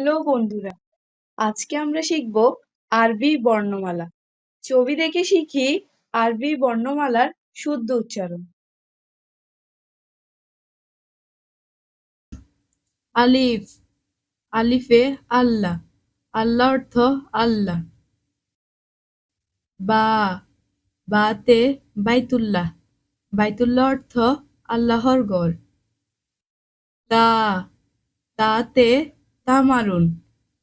Hello বন্ধুরা, আজকে আমরা শিখব আরবি বর্ণমালা। ছবি দেখে শিখি আরবি বর্ণমালার শুদ্ধ উচ্চারণ। আলিফ, আলিফে আল্লাহ আল্লাহ অর্থ আল্লাহ। বা, বাতে বাইতুল্লাহ বাইতুল্লাহ অর্থ আল্লাহর গড় তা, তাতে তামারুন।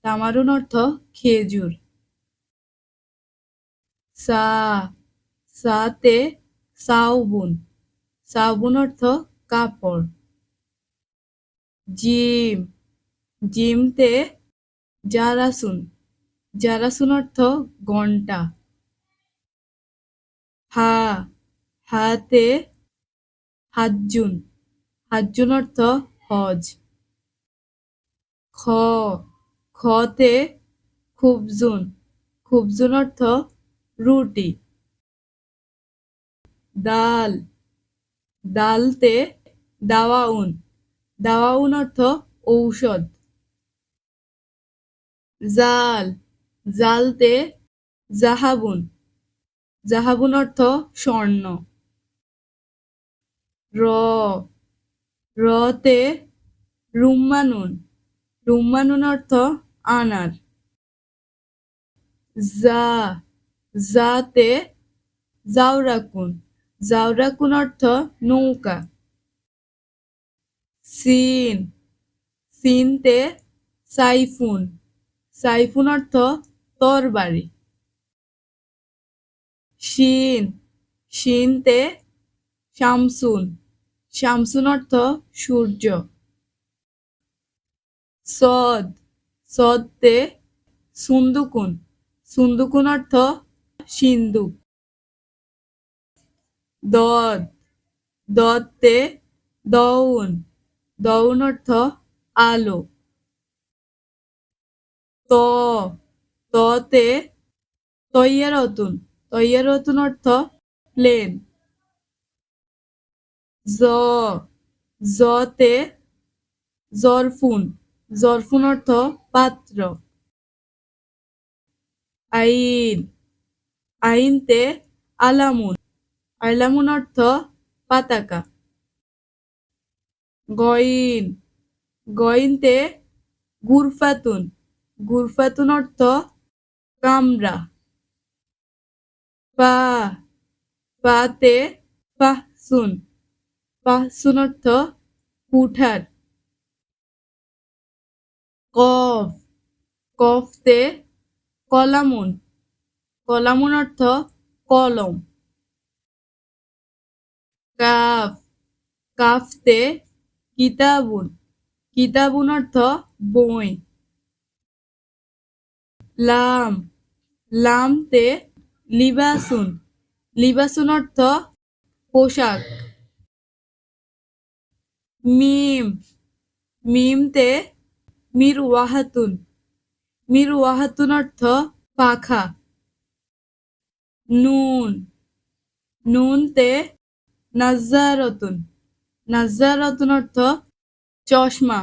তামারুন অর্থ খেজুর। সা, সাতে সাউবুন। সাউবুন অর্থ কাপড়। জিম, জিমতে জারাসুন। জারাসুন অর্থ ঘণ্টা। হা, হাতে হাজ্জুন। হাজ্জুন অর্থ হজ। খ খতে খুবজুন। খুবজুন অর্থ রুটি। ডাল দালতে দাওয়াউন। দাওয়াউন অর্থ ঔষধ। জাল। জালতে জাহাবুন। জাহাবুন অর্থ স্বর্ণ। র। রতে রুম্মানুন। রুম্মানুন অর্থ আনার। জা জাতে জাউরাকুন জাউরাকুন অর্থ নৌকা। সিন, সিনতে সাইফুন। সাইফুন অর্থ তরবারি। শিন, শিনতে শামসুন। শামসুন অর্থ সূর্য। সদ, সদতে সুন্দুকুন। সুন্দুকুন অর্থ সিন্দুক দদ, দদতে দউন। দউন অর্থ আলো। ত, ততে তৈয়ারতুন। তৈয়ারতুন অর্থ প্লেন। জ, জতে জরফুন জরফুন অর্থ পাত্র। আইন। আইনতে আলামুন। আলামুন অর্থ পাতাকা। গইন। গইনতে গুরফাতুন। গুরফাতুন অর্থ কামরা। পা পাতে পাহসুন পাহসুন অর্থ কুঠার। কফ, কফতে কলামুন। কলামুন অর্থ কলম। কাফ, কাফতে কিতাবুন। কিতাবুন অর্থ বই। লাম, লামতে লিবাসুন। লিবাসুন অর্থ পোশাক। মিম, মিমতে মির ওয়াহাতুন মির ওয়াহাতুন অর্থ পাখা। নুন। নুনতে নাজারতুন নাজারতুন অর্থ চশমা।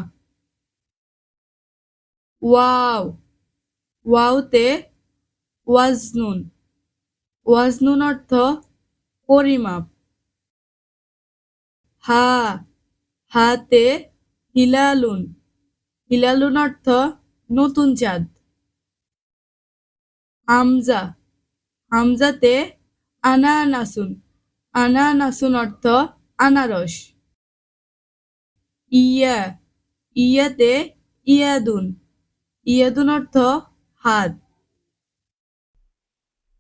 ওয়াও। ওয়াওতে ওয়াজনুন। ওয়াজনুন অর্থ পরিমাপ। হা। হাতে হিলালুন। হিলালুন অর্থ নতুন চাঁদ। হামজা, হামজাতে আনানাসুন আনানাসুন অর্থ আনারস। ইয়া, ইয়াতে ইয়াদুন ইয়াদুন অর্থ হাত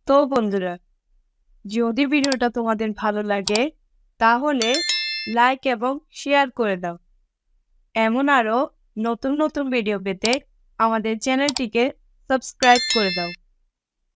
তো বন্ধুরা, যদি ভিডিওটা তোমাদের ভালো লাগে, তাহলে লাইক এবং শেয়ার করে দাও। এমন আরও নতুন নতুন ভিডিও পেতে আমাদের চ্যানেলটিকে সাবস্ক্রাইব করে দাও।